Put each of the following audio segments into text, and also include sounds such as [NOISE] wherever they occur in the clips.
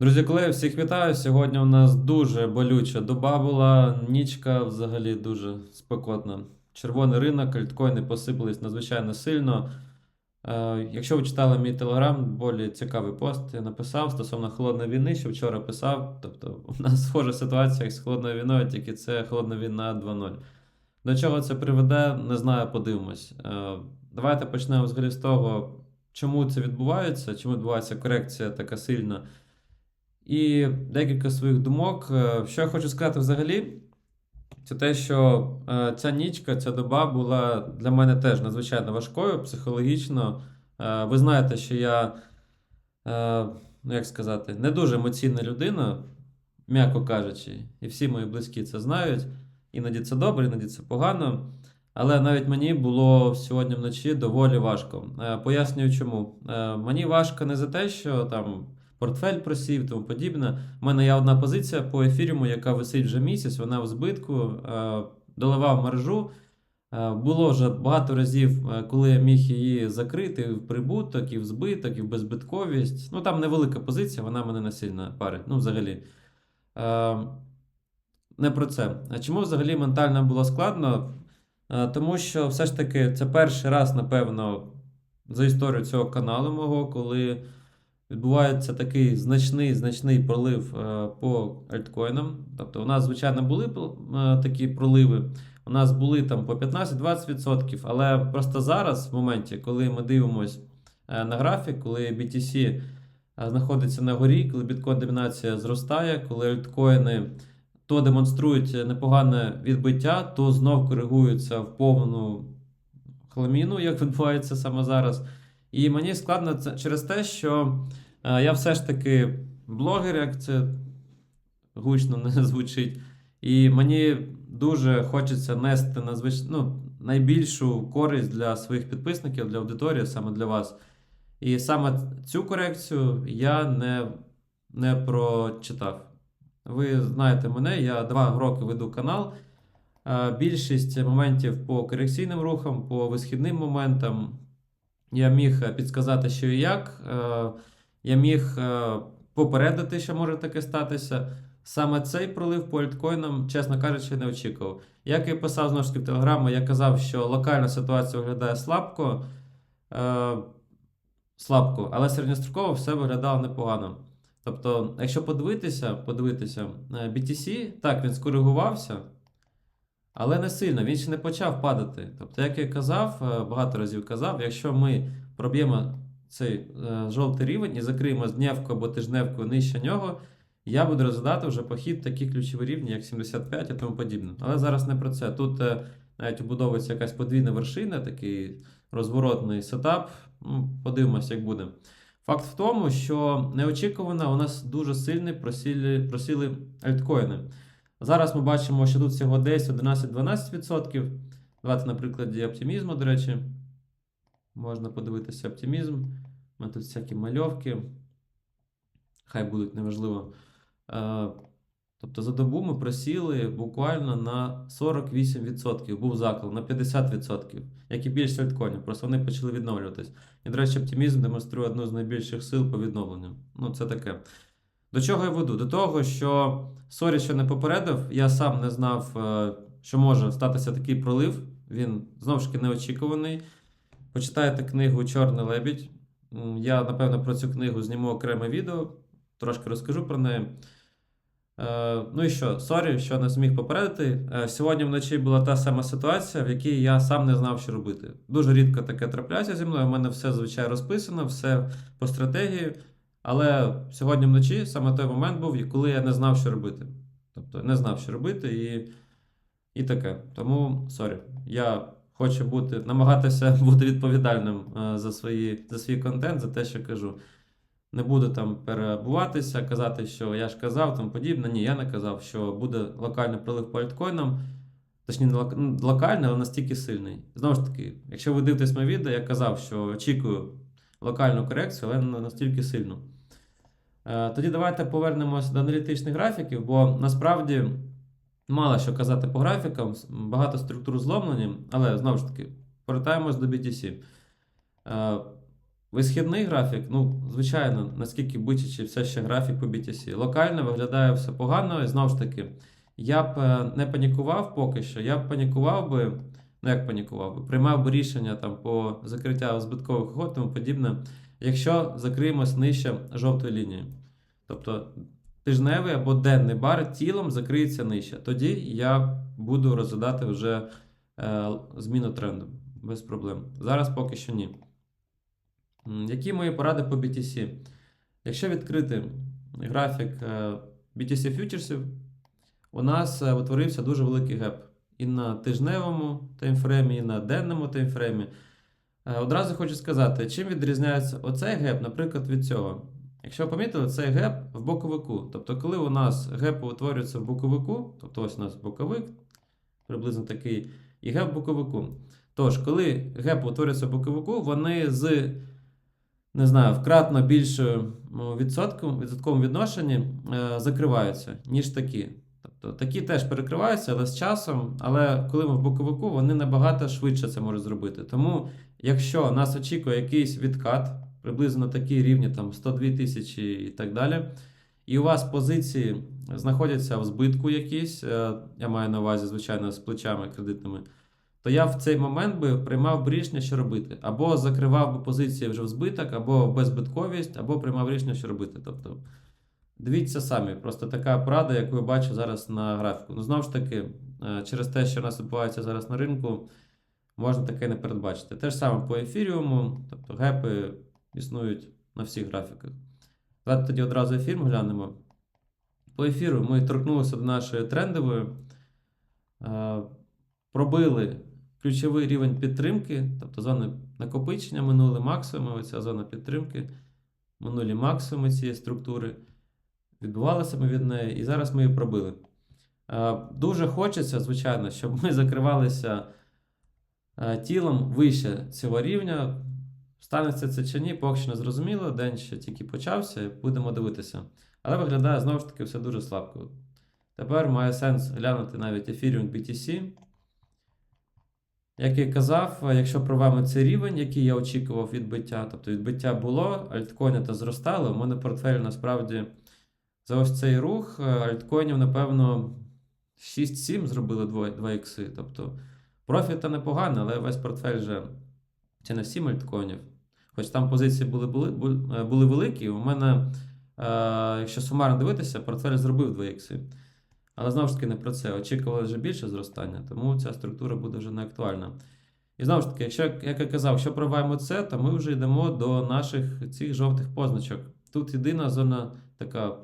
Друзі, колеги, всіх вітаю. Сьогодні у нас дуже болюча доба була. Нічка взагалі дуже спекотна. Червоний ринок, альткоїни посипались надзвичайно сильно. Е, якщо ви читали мій телеграм, болі цікавий пост я написав стосовно холодної війни, що вчора писав. Тобто, у нас схожа ситуація з холодною війною, тільки це холодна війна 2.0. До чого це приведе, не знаю, подивимось. Е, давайте почнемо взагалі з того, чому це відбувається, чому відбувається корекція така сильна. І декілька своїх думок. Е, Що я хочу сказати взагалі, це те, що е, ця нічка, ця доба була для мене теж надзвичайно важкою психологічно. Е, Ви знаєте, що я, ну як сказати, не дуже емоційна людина, м'яко кажучи, і всі мої близькі це знають. Іноді це добре, іноді це погано. Але навіть мені було сьогодні вночі доволі важко. Пояснюю чому. Мені важко не за те, що там портфель просів, тому подібне. У мене є одна позиція по ефіріуму, яка висить вже місяць, вона в збитку, е, доливав мережу. Е, Було вже багато разів, е, коли я міг її закрити в прибуток, і в збиток, і в беззбитковість. Ну там невелика позиція, вона мене не сильно парить. Ну, взагалі. Не про це. А чому взагалі ментально було складно? Тому що все ж таки це перший раз, напевно, за історію цього каналу мого, коли відбувається такий значний значний пролив е, по альткоїнам. Тобто, у нас, звичайно, були е, такі проливи. У нас були там по 15-20%, але просто зараз, в моменті, коли ми дивимося е, на графік, коли BTC знаходиться на горі, коли біткоін домінація зростає, коли альткоїни то демонструють непогане відбиття, то знов коригуються в повну хламіну, як [LAUGHS] відбувається саме зараз. І мені складно це через те, що е, я все ж таки блогер, як це гучно не звучить. І мені дуже хочеться нести надзвич... ну, найбільшу користь для своїх підписників, для аудиторії, саме для вас. І саме цю корекцію я не, не прочитав. Ви знаєте мене, я два роки веду канал. Е, Більшість моментів по корекційним рухам, по висхідним моментам я міг підказати, що і як. Е, Я міг е, попередити, що може таке статися. Саме цей пролив по альткоїнам, чесно кажучи, не очікував. Як я писав знову ж таки в телеграму, я казав, що локальна ситуація виглядає слабко, е, слабко, але середньостроково все виглядало непогано. Тобто, якщо подивитися, подивитися, е, BTC, так, він скоригувався, але не сильно, він ще не почав падати. Тобто, як я казав, е, багато разів казав, якщо ми проб'ємо цей е, жовтий рівень і закриємо з дневкою або тижневкою нижче нього, я буду розглядати вже похід такі ключові рівні, як 75 і тому подібне. Але зараз не про це. Тут е, навіть побудовується якась подвійна вершина, такий розворотний сетап. Ну, подивимося, як буде. Факт в тому, що неочікувано у нас дуже сильні просіли, просіли альткоїни. Зараз ми бачимо, що тут всього десь 11-12%. Давайте, на прикладі оптимізму, до речі, можна подивитися оптимізм. У мене тут всякі мальовки. Хай будуть неважливо. Е, Тобто за добу ми просіли буквально на 48%. Був заклад на 50%, як і більшість альткоїнів. Просто вони почали відновлюватись. І, до речі, оптимізм демонструє одну з найбільших сил по відновленню. Ну, це таке. До чого я веду? До того, що сорі, що не попередив, я сам не знав, е, що може статися такий пролив. Він знову ж таки неочікуваний. Почитайте книгу Чорний лебідь. Я, напевно, про цю книгу зніму окреме відео, трошки розкажу про неї. Е, ну і що, сорі, що не зміг попередити. Е, сьогодні вночі була та сама ситуація, в якій я сам не знав, що робити. Дуже рідко таке трапляється зі мною. У мене все звичайно розписано, все по стратегії. Але сьогодні вночі саме той момент був, коли я не знав, що робити. Тобто не знав, що робити, і, і таке. Тому сорі. Я хочу бути, намагатися [LAUGHS] бути відповідальним е, за, свої, за свій контент, за те, що кажу. Не буду там перебуватися, казати, що я ж казав, тому подібне. Ні, я не казав, що буде локальний прилив по альткоїнам. Точніше, не ну, локальний, але настільки сильний. Знову ж таки, якщо ви дивитесь моє відео, я казав, що очікую локальну корекцію, але не настільки сильну. Е, Тоді давайте повернемося до аналітичних графіків, бо насправді мало що казати по графікам, багато структур зломлені, але знову ж таки, повертаємось до BTC. Е, Висхідний графік, ну, звичайно, наскільки бичачи, все ще графік по BTC. Локально виглядає все погано, і знову ж таки, я б е, не панікував поки що. Я б панікував би, ну як панікував би, приймав би рішення там по закриття збиткових угод, тому подібне, якщо закриємось нижче жовтої лінії. Тобто тижневий або денний бар тілом закриється нижче. Тоді я буду розглядати вже е, зміну тренду без проблем. Зараз поки що ні. Які мої поради по BTC? Якщо відкрити графік е, BTC фьючерсів, у нас е, утворився дуже великий геп і на тижневому таймфреймі, і на денному таймфреймі. Е, Одразу хочу сказати, чим відрізняється оцей геп, наприклад, від цього. Якщо ви помітили, цей геп в боковику. Тобто, коли у нас геп утворюється в боковику, тобто ось у нас боковик, приблизно такий, і геп в боковику. Тож, коли геп утворюється в боковику, вони з не знаю, вкратно більшою ну, відсотком, відсотковому відношенні е, закриваються, ніж такі. Тобто такі теж перекриваються, але з часом, але коли ми в боковику, вони набагато швидше це можуть зробити. Тому, якщо нас очікує якийсь відкат, приблизно на такі рівні, там 102 тисячі і так далі, і у вас позиції знаходяться в збитку якісь, е, я маю на увазі, звичайно, з плечами кредитними, то я в цей момент би приймав б рішення, що робити. Або закривав би позиції вже в збиток, або в беззбитковість, або приймав рішення, що робити. Тобто, дивіться самі, просто така порада, яку я бачу зараз на графіку. Ну, знову ж таки, е, через те, що у нас відбувається зараз на ринку, можна таке не передбачити. Те ж саме по ефіріуму, тобто гепи існують на всіх графіках. Давайте тоді одразу ефір глянемо. По ефіру ми торкнулися до нашої трендової, е, пробили ключовий рівень підтримки, тобто зони накопичення минули максимуми, оця зона підтримки, минулі максимуми цієї структури. Відбувалися ми від неї, і зараз ми її пробили. Е, Дуже хочеться, звичайно, щоб ми закривалися тілом вище цього рівня. Станеться це чи ні, поки що не зрозуміло. День ще тільки почався, будемо дивитися. Але виглядає знову ж таки все дуже слабко. Тепер має сенс глянути навіть Ethereum BTC. Як я казав, якщо провемо цей рівень, який я очікував відбиття, тобто відбиття було, альткоїни та зростали, у мене портфель насправді за ось цей рух е, альткоїнів, напевно, 6-7 зробили 2, 2 ікси. Тобто профіт та непоганий, але весь портфель вже це не 7 альткоїнів. Хоч там позиції були, були, були, були великі, у мене, е, якщо сумарно дивитися, портфель зробив 2 ікси. Але знову ж таки не про це. Очікували вже більше зростання, тому ця структура буде вже не актуальна. І знову ж таки, якщо, як я казав, якщо проваємо це, то ми вже йдемо до наших цих жовтих позначок. Тут єдина зона така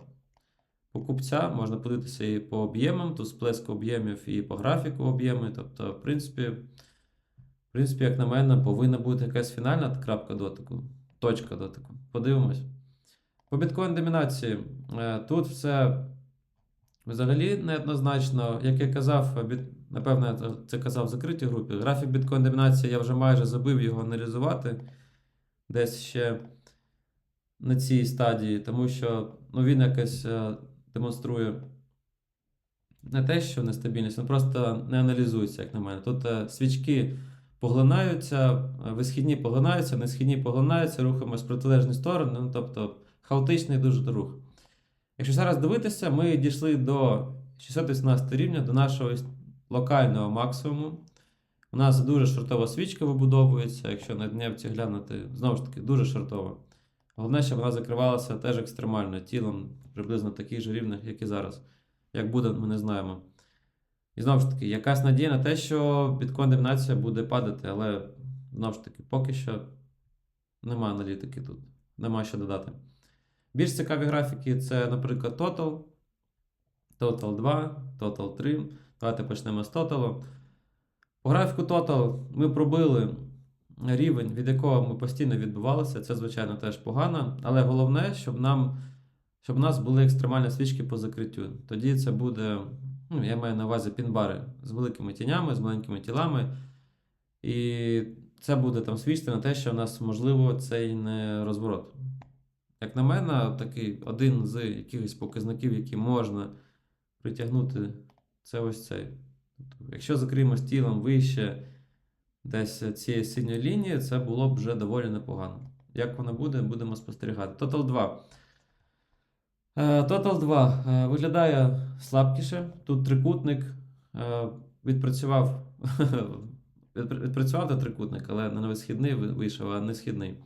покупця, можна подивитися і по об'ємам, тут сплеск об'ємів і по графіку об'єми. Тобто, в принципі, в принципі, як на мене, повинна бути якась фінальна крапка дотику, точка дотику. Подивимось. По біткоін домінації. Е, Тут все взагалі неоднозначно. Як я казав, напевно, я це казав в закритій групі. Графік біткоін домінації я вже майже забив його аналізувати десь ще на цій стадії, тому що ну, він якось е, демонструє не те, що нестабільність, він просто не аналізується, як на мене. Тут е, свічки поглинаються, е, висхідні поглинаються, несхідні поглинаються, рухаємось в протилежні сторони, ну, тобто хаотичний дуже рух. Якщо зараз дивитися, ми дійшли до 618 рівня, до нашого локального максимуму. У нас дуже шортова свічка вибудовується, якщо на дневці глянути, знову ж таки, дуже шортова. Головне, щоб вона закривалася теж екстремально тілом, приблизно таких же рівнях, як і зараз. Як буде, ми не знаємо. І знову ж таки, якась надія на те, що біткоін домінація буде падати, але знову ж таки, поки що немає аналітики тут, нема що додати. Більш цікаві графіки це, наприклад, Total, Total 2, Total 3. Давайте почнемо з Total. По графіку Total ми пробили рівень, від якого ми постійно відбувалися. Це, звичайно, теж погано. Але головне, щоб нам, щоб у нас були екстремальні свічки по закриттю. Тоді це буде, ну, я маю на увазі пінбари з великими тінями, з маленькими тілами. І це буде там свідчити на те, що в нас можливо цей не розворот. Як на мене, такий один з якихось показників, які можна притягнути, це ось цей. Тобто, якщо закриємо з тілом вище десь цієї синьої лінії, це було б вже доволі непогано. Як воно буде, будемо спостерігати. Total 2. Е, Total 2 е, виглядає слабкіше. Тут трикутник е, відпрацював, [LAUGHS] відпр- відпрацював до трикутник, але не висхідний ви- вийшов, а не східний.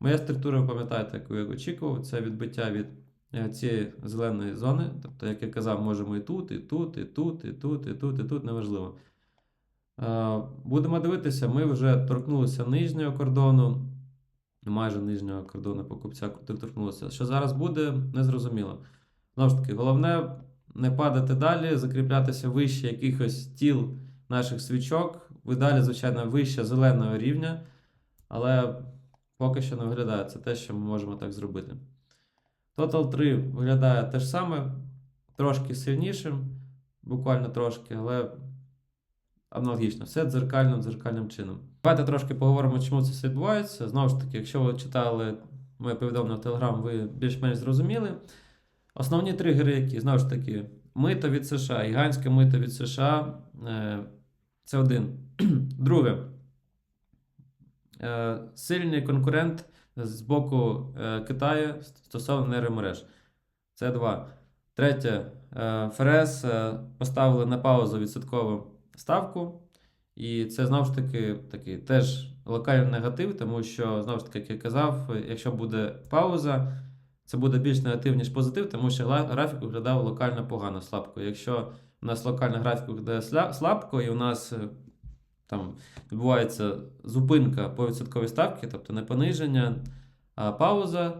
Моя структура, ви пам'ятаєте, яку я очікував, це відбиття від цієї зеленої зони. Тобто, як я казав, можемо і тут, і тут, і тут, і тут, і тут, і тут, неважливо. Е, Будемо дивитися, ми вже торкнулися нижнього кордону, майже нижнього кордону покупця торкнулося. Що зараз буде, незрозуміло. Знову ж таки, головне не падати далі, закріплятися вище якихось тіл наших свічок. Ви далі, звичайно, вище зеленого рівня, але поки що не виглядає це те, що ми можемо так зробити. Total 3 виглядає те ж саме, трошки сильнішим, буквально трошки, але аналогічно. Все дзеркальним дзеркальним чином. Давайте трошки поговоримо, чому це все відбувається. Знову ж таки, якщо ви читали моє повідомлення в Telegram, ви більш-менш зрозуміли. Основні тригери, які знову ж таки, мито від США, гігантське мито від США. е, Це один. [CLEARS THROAT] Друге. Е, Сильний конкурент з боку е, Китаю стосовно нейромереж. Це два. Третє. ФРС поставили на паузу відсоткову ставку. І це знову ж таки такий теж локальний негатив, тому що, знову ж таки, як я казав, якщо буде пауза, це буде більш негатив, ніж позитив, тому що графік виглядав локально погано, слабко. Якщо у нас локальний графік виглядає слабко, і у нас е, там відбувається зупинка по відсотковій ставці, тобто не пониження, а пауза,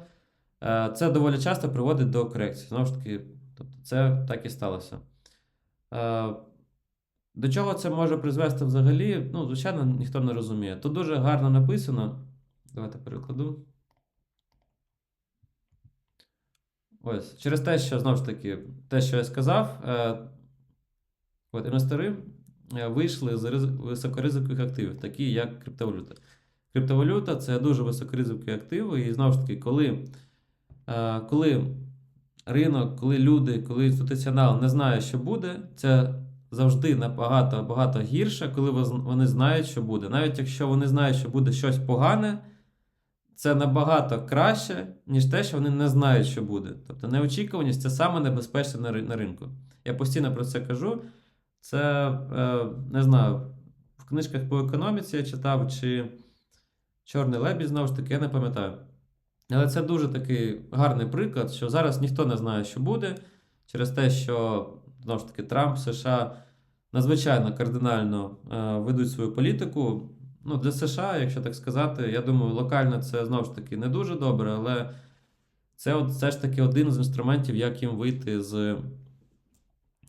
е, це доволі часто приводить до корекції. Знову ж таки, тобто це так і сталося. До чого це може призвести взагалі? Ну, звичайно, ніхто не розуміє. Тут дуже гарно написано. Давайте перекладу. Ось, через те, що знову ж таки, те, що я сказав, е, от, інвестори е, вийшли з риз- високоризикових активів, такі як криптовалюта. Криптовалюта це дуже високоризикові активи, і знову ж таки, коли, е, коли ринок, коли люди, коли інституціонал не знає, що буде, це завжди набагато багато гірше, коли вони знають, що буде. Навіть якщо вони знають, що буде щось погане, це набагато краще, ніж те, що вони не знають, що буде. Тобто неочікуваність це саме небезпечне на, ри- на ринку. Я постійно про це кажу. Це е, не знаю, в книжках по економіці я читав, чи Чорний лебідь, знову ж таки, я не пам'ятаю. Але це дуже такий гарний приклад, що зараз ніхто не знає, що буде, через те, що знову ж таки Трамп, США надзвичайно кардинально е, ведуть свою політику. Ну, для США, якщо так сказати, я думаю, локально це знову ж таки не дуже добре, але це от, все ж таки один з інструментів, як їм вийти з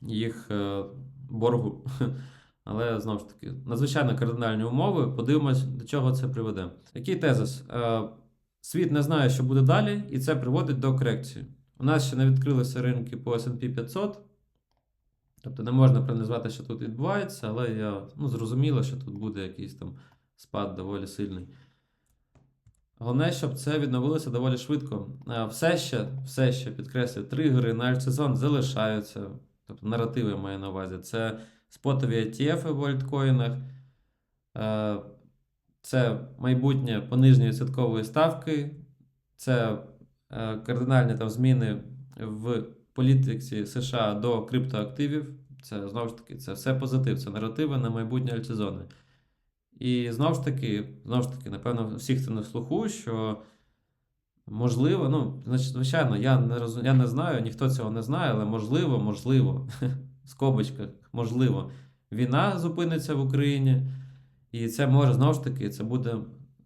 їх е, боргу. [LAUGHS] Але знову ж таки, надзвичайно кардинальні умови. Подивимось, до чого це приведе. Який тезис? Е, Світ не знає, що буде далі, і це приводить до корекції. У нас ще не відкрилися ринки по SP 500. Тобто не можна проаналізувати, що тут відбувається, але я ну, зрозуміло, що тут буде якийсь там спад доволі сильний. Головне, щоб це відновилося доволі швидко. Е, Все ще, все ще підкреслюю, тригери на альтсезон залишаються. Тобто наративи маю на увазі. Це спотові ETF в альткоїнах. Е, Це майбутнє пониження відсоткової ставки, це е, кардинальні там зміни в політиці США до криптоактивів. Це знову ж таки це все позитив, це наративи на майбутнє альтсезони. І знову ж таки, знову ж таки, напевно, всіх це на слуху, що можливо, ну, звичайно, я не розум... я не знаю, ніхто цього не знає, але можливо, можливо, [LAUGHS] в скобочках, можливо, війна зупиниться в Україні. І це може знову ж таки, це буде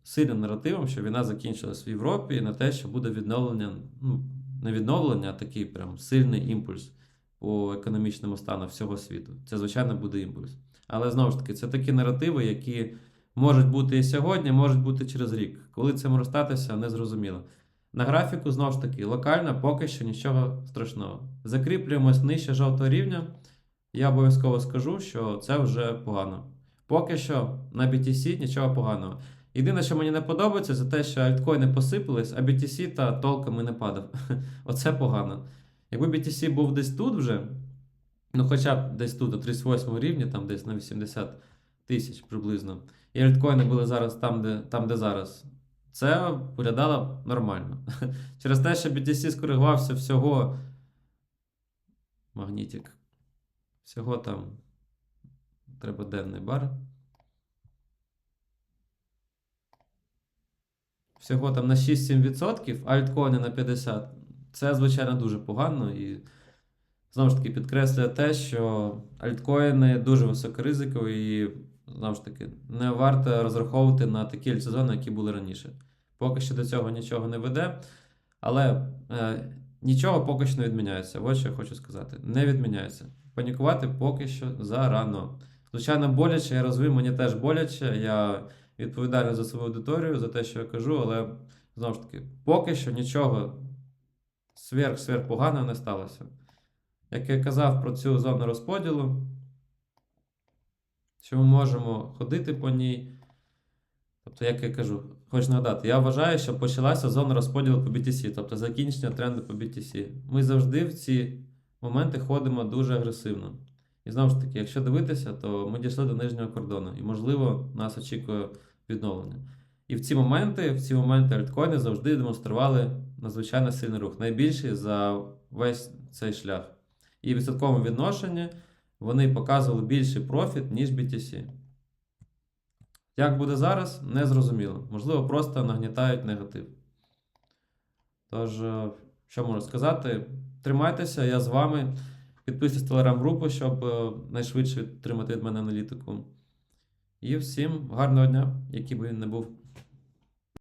сильним наративом, що війна закінчилась в Європі, і на те, що буде відновлення, ну, не відновлення, такий прям сильний імпульс по економічному стану всього світу. Це, звичайно, буде імпульс. Але знову ж таки, це такі наративи, які можуть бути і сьогодні, можуть бути через рік. Коли це може статися, не зрозуміло. На графіку, знову ж таки, локально поки що нічого страшного. Закріплюємось нижче жовтого рівня. Я обов'язково скажу, що це вже погано. Поки що на BTC нічого поганого. Єдине, що мені не подобається, це те, що альткоїни посипались, а BTC та толком і не падав. [LAUGHS] Оце погано. Якби BTC був десь тут вже, ну хоча б десь тут, до 38 рівня, там десь на 80 тисяч приблизно, і альткоїни були зараз там, де, там, де зараз. це виглядало нормально. [LAUGHS] Через те, що BTC скоригувався всього. Магнітик. Всього там. Треба денний бар. Всього там на 6-7%, альткоїни на 50%. Це, звичайно, дуже погано. І знову ж таки підкреслює те, що альткоїни дуже високоризикові і знову ж таки не варто розраховувати на такі альтсезони, які були раніше. Поки що до цього нічого не веде, але е, нічого поки що не відміняється. Ось що я хочу сказати. Не відміняється. Панікувати поки що зарано. Звичайно, боляче, я розумію, мені теж боляче. Я відповідальний за свою аудиторію, за те, що я кажу, але знову ж таки, поки що нічого сверх-сверх поганого не сталося. Як я казав про цю зону розподілу, що ми можемо ходити по ній. Тобто, як я кажу, хочу нагадати, я вважаю, що почалася зона розподілу по BTC, тобто закінчення тренду по BTC. Ми завжди в ці моменти ходимо дуже агресивно. І знову ж таки, якщо дивитися, то ми дійшли до нижнього кордону, і, можливо, нас очікує відновлення. І в ці моменти, в ці моменти альткоїни завжди демонстрували надзвичайно сильний рух, найбільший за весь цей шлях. І в відсотковому відношенні вони показували більший профіт, ніж BTC. Як буде зараз, не зрозуміло. Можливо, просто нагнітають негатив. Тож, е, що можу сказати? Тримайтеся, я з вами. Підписуйтесь в телеграм-групу, щоб е, найшвидше отримати від мене аналітику. І всім гарного дня, який би він не був.